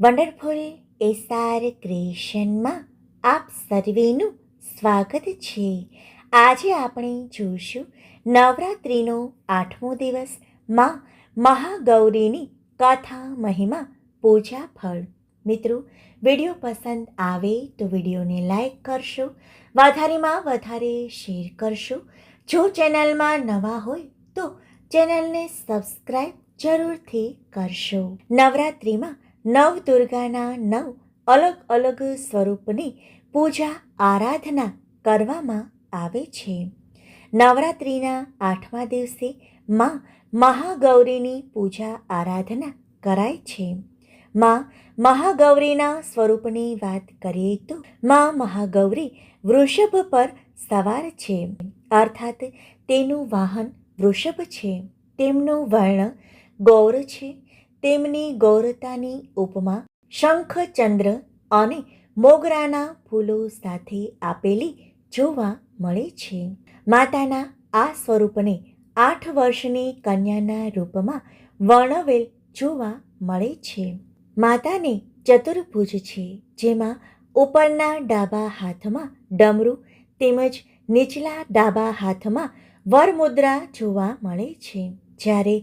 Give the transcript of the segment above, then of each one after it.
Wonderful એસાર ક્રિએશનમાં આપ સર્વેનું સ્વાગત છે. આજે આપણે જોઈશું નવરાત્રિનો આઠમો દિવસ, માં મહાગૌરીની કથા મહિમા પૂજા ફળ મિત્રો, વીડિયો પસંદ આવે તો વિડીયોને લાઈક કરશો, વધારેમાં વધારે શેર કરશો. જો ચેનલમાં નવા હોય તો ચેનલને સબસ્ક્રાઈબ જરૂરથી કરશો. નવરાત્રિમાં નવ દુર્ગાના નવ અલગ અલગ સ્વરૂપની પૂજા આરાધના કરવામાં આવે છે. નવરાત્રિના આઠમા દિવસે માં મહાગૌરીની પૂજા આરાધના કરાય છે. માં મહાગૌરીના સ્વરૂપની વાત કરીએ તો માં મહાગૌરી વૃષભ પર સવાર છે. અર્થાત તેનું વાહન વૃષભ છે. તેમનું વર્ણ ગૌર છે. તેમની ગૌરતાની ઉપમા શંખચંદ્ર અને મોગરાના ફૂલો સાથે આપેલી જોવા મળે છે. માતાના આ સ્વરૂપને આઠ વર્ષની કન્યાના રૂપમાં વર્ણવેલ જોવા મળે છે. માતાને ચતુર્ભુજ છે, જેમાં ઉપરના ડાબા હાથમાં ડમરું તેમજ નીચલા ડાબા હાથમાં વરમુદ્રા જોવા મળે છે. જ્યારે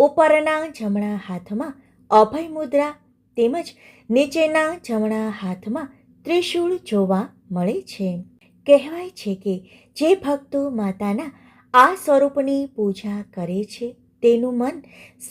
ઉપરના જમણા હાથમાં અભય મુદ્રા તેમજ નીચેના જમણા હાથમાં ત્રિશૂળ જોવા મળે છે. કહેવાય છે કે જે ભક્તો માતાના આ સ્વરૂપની પૂજા કરે છે, તેનું મન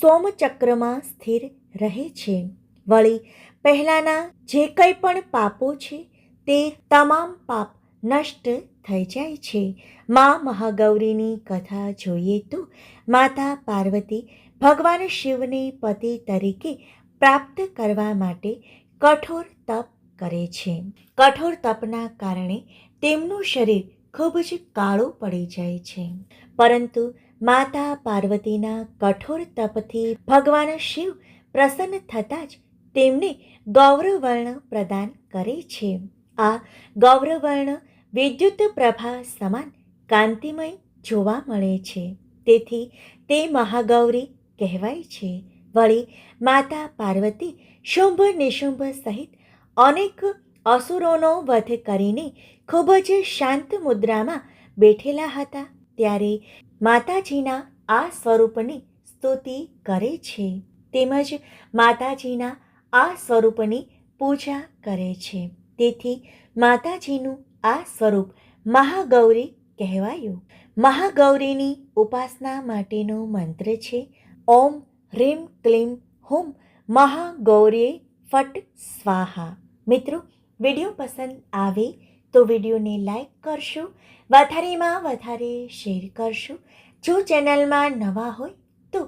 સોમચક્રમાં સ્થિર રહે છે. વળી પહેલાંના જે કંઈ પણ પાપો છે, તે તમામ પાપ નષ્ટ થઈ જાય છે. મા મહાગૌરીની કથા જોઈએ તો માતા પાર્વતી ભગવાન શિવને પતિ તરીકે પ્રાપ્ત કરવા માટે કઠોર તપ કરે છે. કઠોર તપના કારણે તેમનું શરીર ખૂબ જ કાળું પડી જાય છે. પરંતુ માતા પાર્વતીના કઠોર તપથી ભગવાન શિવ પ્રસન્ન થતાં જ તેમને ગૌરવર્ણ પ્રદાન કરે છે. આ ગૌરવર્ણ વિદ્યુત પ્રભા સમાન કાંતિમય જોવા મળે છે. તેથી તે મહાગૌરી કહેવાય છે. વળી માતા પાર્વતી શુંભ નિશુંભ સહિત અનેક અસુરોનો વધ કરીને ખૂબ જ શાંત મુદ્રામાં બેઠેલા હતા. ત્યારે માતાજીના આ સ્વરૂપની સ્તુતિ કરે છે. તેમજ માતાજીના આ સ્વરૂપની પૂજા કરે છે. તેથી માતાજીનું આ સ્વરૂપ મહાગૌરી કહેવાયું. મહાગૌરીની ઉપાસના માટેનો મંત્ર છે. ઓમ હ્રીમ ક્લીમ હુમ મહાગૌરીએ ફટ સ્વાહા. મિત્રો, વીડિયો પસંદ આવે તો વિડીયોને લાઈક કરશો, વધારેમાં વધારે શેર કરશો. જો ચેનલમાં નવા હોય તો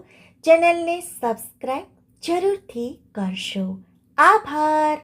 ચેનલને સબસ્ક્રાઈબ જરૂરથી કરશો. આભાર.